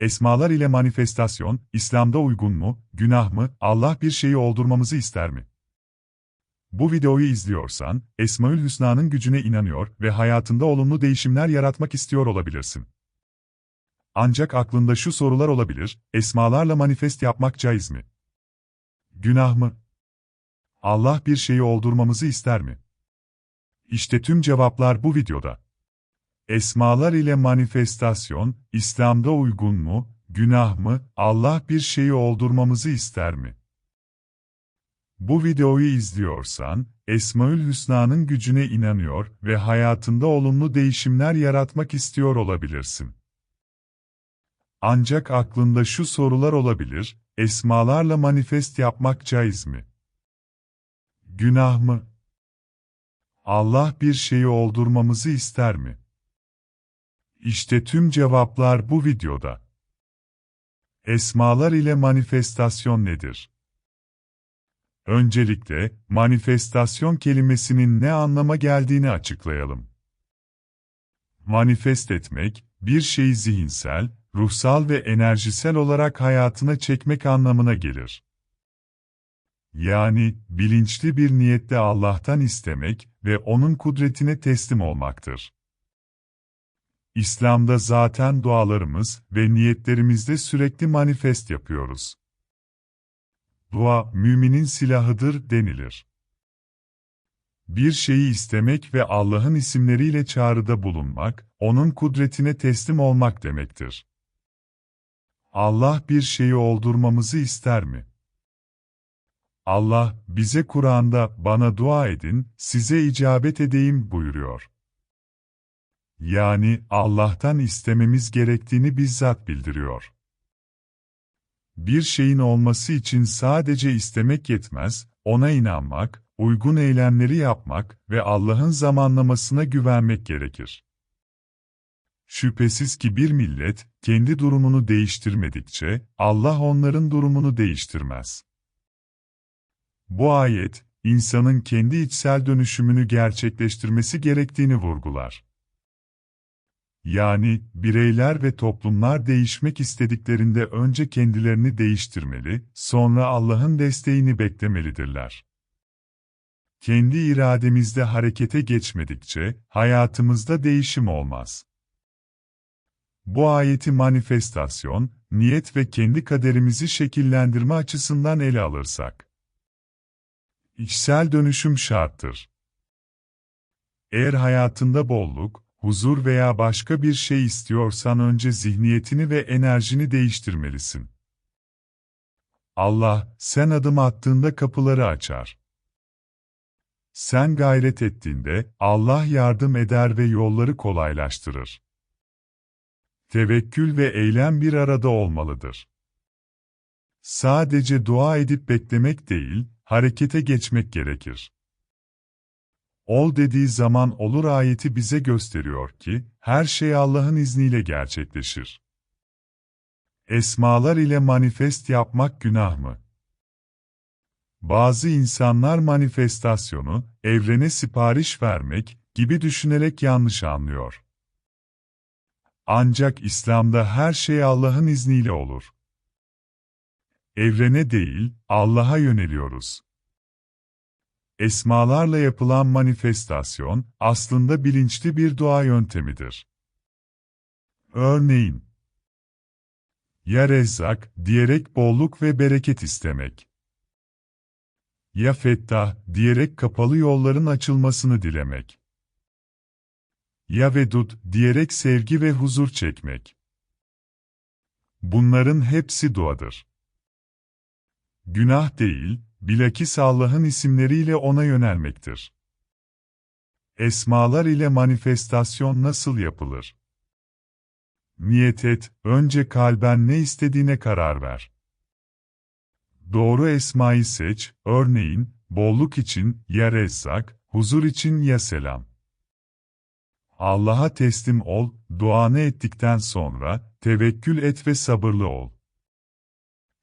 Esmalar ile manifestasyon, İslam'da uygun mu, günah mı, Allah bir şeyi oldurmamızı ister mi? Bu videoyu izliyorsan, Esmaül Hüsna'nın gücüne inanıyor ve hayatında olumlu değişimler yaratmak istiyor olabilirsin. Ancak aklında şu sorular olabilir, esmalarla manifest yapmak caiz mi? Günah mı? Allah bir şeyi oldurmamızı ister mi? İşte tüm cevaplar bu videoda. Esmalar ile manifestasyon, İslam'da uygun mu, günah mı, Allah bir şeyi oldurmamızı ister mi? Bu videoyu izliyorsan, Esmaül Hüsna'nın gücüne inanıyor ve hayatında olumlu değişimler yaratmak istiyor olabilirsin. Ancak aklında şu sorular olabilir, esmalarla manifest yapmak caiz mi? Günah mı? Allah bir şeyi oldurmamızı ister mi? İşte tüm cevaplar bu videoda. Esmalar ile manifestasyon nedir? Öncelikle, manifestasyon kelimesinin ne anlama geldiğini açıklayalım. Manifest etmek, bir şeyi zihinsel, ruhsal ve enerjisel olarak hayatına çekmek anlamına gelir. Yani, bilinçli bir niyetle Allah'tan istemek ve O'nun kudretine teslim olmaktır. İslam'da zaten dualarımız ve niyetlerimizde sürekli manifest yapıyoruz. Dua, müminin silahıdır denilir. Bir şeyi istemek ve Allah'ın isimleriyle çağrıda bulunmak, O'nun kudretine teslim olmak demektir. Allah bir şeyi oldurmamızı ister mi? Allah, bize Kur'an'da, bana dua edin, size icabet edeyim buyuruyor. Yani, Allah'tan istememiz gerektiğini bizzat bildiriyor. Bir şeyin olması için sadece istemek yetmez, ona inanmak, uygun eylemleri yapmak ve Allah'ın zamanlamasına güvenmek gerekir. Şüphesiz ki bir millet, kendi durumunu değiştirmedikçe, Allah onların durumunu değiştirmez. Bu ayet, insanın kendi içsel dönüşümünü gerçekleştirmesi gerektiğini vurgular. Yani, bireyler ve toplumlar değişmek istediklerinde önce kendilerini değiştirmeli, sonra Allah'ın desteğini beklemelidirler. Kendi irademizde harekete geçmedikçe, hayatımızda değişim olmaz. Bu ayeti manifestasyon, niyet ve kendi kaderimizi şekillendirme açısından ele alırsak. İçsel dönüşüm şarttır. Eğer hayatında bolluk, huzur veya başka bir şey istiyorsan önce zihniyetini ve enerjini değiştirmelisin. Allah, sen adım attığında kapıları açar. Sen gayret ettiğinde, Allah yardım eder ve yolları kolaylaştırır. Tevekkül ve eylem bir arada olmalıdır. Sadece dua edip beklemek değil, harekete geçmek gerekir. Ol dediği zaman olur ayeti bize gösteriyor ki, her şey Allah'ın izniyle gerçekleşir. Esmalar ile manifest yapmak günah mı? Bazı insanlar manifestasyonu, evrene sipariş vermek gibi düşünerek yanlış anlıyor. Ancak İslam'da her şey Allah'ın izniyle olur. Evrene değil, Allah'a yöneliyoruz. Esmalarla yapılan manifestasyon, aslında bilinçli bir dua yöntemidir. Örneğin, Ya Rezzak, diyerek bolluk ve bereket istemek. Ya Fettah, diyerek kapalı yolların açılmasını dilemek. Ya Vedud, diyerek sevgi ve huzur çekmek. Bunların hepsi duadır. Günah değil, bilakis Allah'ın isimleriyle ona yönelmektir. Esmalar ile manifestasyon nasıl yapılır? Niyet et, önce kalben ne istediğine karar ver. Doğru esmayı seç, örneğin, bolluk için ya Rezzak, huzur için ya Selam. Allah'a teslim ol, duanı ettikten sonra, tevekkül et ve sabırlı ol.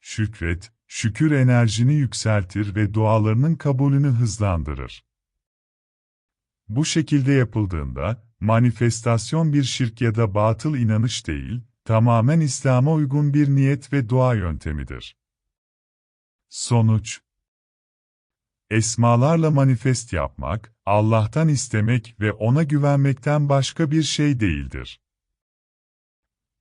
Şükret, şükür enerjini yükseltir ve dualarının kabulünü hızlandırır. Bu şekilde yapıldığında, manifestasyon bir şirk ya da batıl inanış değil, tamamen İslam'a uygun bir niyet ve dua yöntemidir. Sonuç Esmalarla manifest yapmak, Allah'tan istemek ve ona güvenmekten başka bir şey değildir.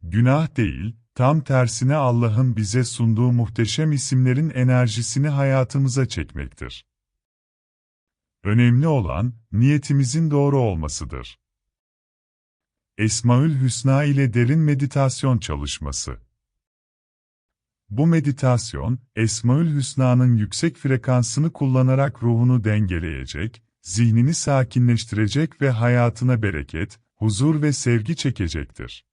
Günah değil, tam tersine Allah'ın bize sunduğu muhteşem isimlerin enerjisini hayatımıza çekmektir. Önemli olan, niyetimizin doğru olmasıdır. Esmaül Hüsna ile derin meditasyon çalışması Bu meditasyon, Esmaül Hüsna'nın yüksek frekansını kullanarak ruhunu dengeleyecek, zihnini sakinleştirecek ve hayatına bereket, huzur ve sevgi çekecektir.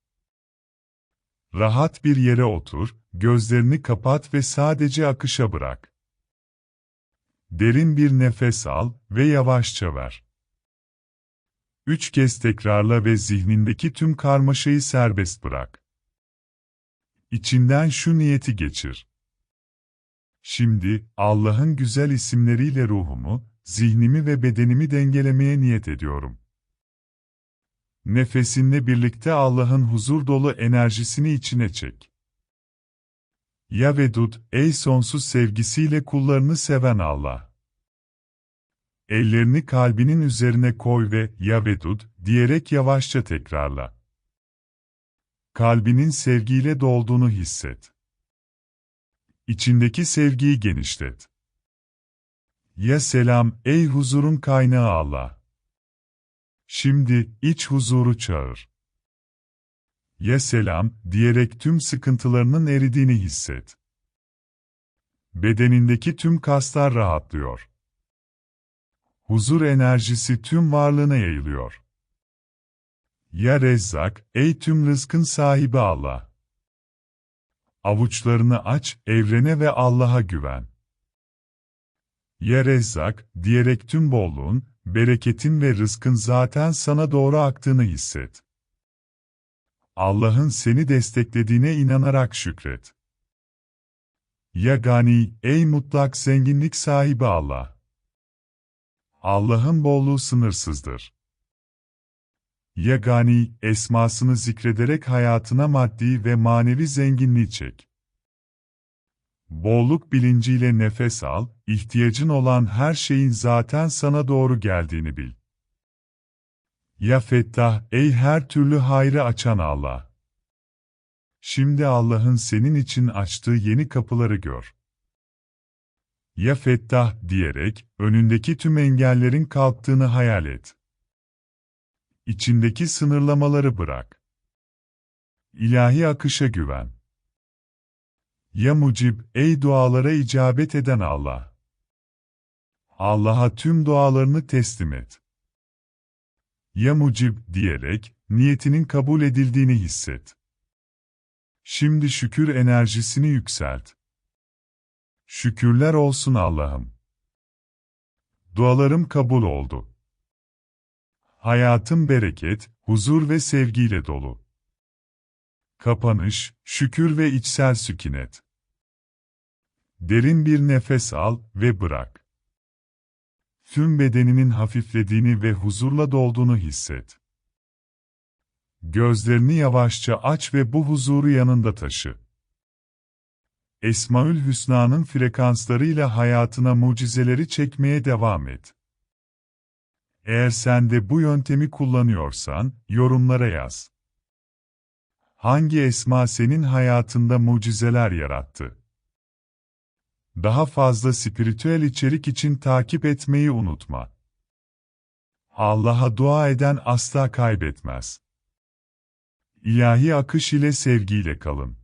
Rahat bir yere otur, gözlerini kapat ve sadece akışa bırak. Derin bir nefes al ve yavaşça ver. Üç kez tekrarla ve zihnindeki tüm karmaşayı serbest bırak. İçinden şu niyeti geçir. Şimdi, Allah'ın güzel isimleriyle ruhumu, zihnimi ve bedenimi dengelemeye niyet ediyorum. Nefesinle birlikte Allah'ın huzur dolu enerjisini içine çek. Ya Vedud, ey sonsuz sevgisiyle kullarını seven Allah. Ellerini kalbinin üzerine koy ve Ya Vedud diyerek yavaşça tekrarla. Kalbinin sevgiyle dolduğunu hisset. İçindeki sevgiyi genişlet. Ya selam, ey huzurun kaynağı Allah. Şimdi, iç huzuru çağır. Ya selam, diyerek tüm sıkıntılarının eridiğini hisset. Bedenindeki tüm kaslar rahatlıyor. Huzur enerjisi tüm varlığına yayılıyor. Ya Rezzak, ey tüm rızkın sahibi Allah. Avuçlarını aç, evrene ve Allah'a güven. Ya Rezzak, diyerek tüm bolluğun, bereketin ve rızkın zaten sana doğru aktığını hisset. Allah'ın seni desteklediğine inanarak şükret. Ya Gani, ey mutlak zenginlik sahibi Allah. Allah'ın bolluğu sınırsızdır. Ya Gani, esmasını zikrederek hayatına maddi ve manevi zenginliği çek. Bolluk bilinciyle nefes al, ihtiyacın olan her şeyin zaten sana doğru geldiğini bil. Ya Fettah, ey her türlü hayrı açan Allah! Şimdi Allah'ın senin için açtığı yeni kapıları gör. Ya Fettah diyerek, önündeki tüm engellerin kalktığını hayal et. İçindeki sınırlamaları bırak. İlahi akışa güven. Ya Mucib, ey dualara icabet eden Allah! Allah'a tüm dualarını teslim et. Ya Mucib diyerek, niyetinin kabul edildiğini hisset. Şimdi şükür enerjisini yükselt. Şükürler olsun Allah'ım. Dualarım kabul oldu. Hayatım bereket, huzur ve sevgiyle dolu. Kapanış, şükür ve içsel sükunet. Derin bir nefes al ve bırak. Tüm bedeninin hafiflediğini ve huzurla dolduğunu hisset. Gözlerini yavaşça aç ve bu huzuru yanında taşı. Esmaül Hüsna'nın frekanslarıyla hayatına mucizeleri çekmeye devam et. Eğer sen de bu yöntemi kullanıyorsan, yorumlara yaz. Hangi esma senin hayatında mucizeler yarattı? Daha fazla spiritüel içerik için takip etmeyi unutma. Allah'a dua eden asla kaybetmez. İlahi akış ile sevgiyle kalın.